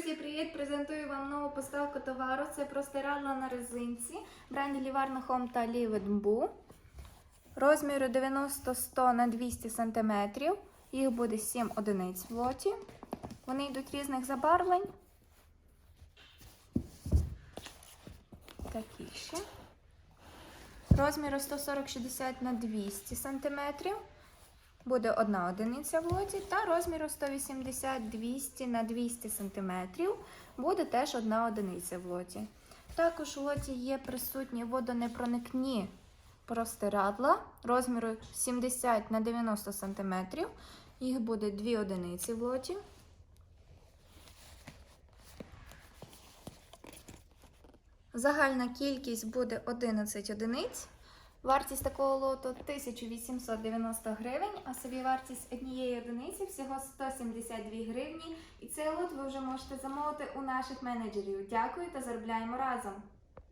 Друзі, привіт! Презентую вам нову поставку товару. Це простирадла на резинці бренду Livarno Home та Live Boo. Розміру 90-100 на 200 см. Їх буде 7 одиниць в лоті. Вони йдуть різних забарвлень. Такі ще. Розміру 140-60 на 200 см. Буде одна одиниця в лоті, та розміру 180-200 на 200 см буде теж одна одиниця в лоті. Також у лоті є присутні водонепроникні простирадла розміру 70 на 90 см. Їх буде дві одиниці в лоті. Загальна кількість буде 11 одиниць. Вартість такого лоту 1890 гривень, а собі вартість однієї одиниці всього 172 гривні. І цей лот ви вже можете замовити у наших менеджерів. Дякую та заробляємо разом!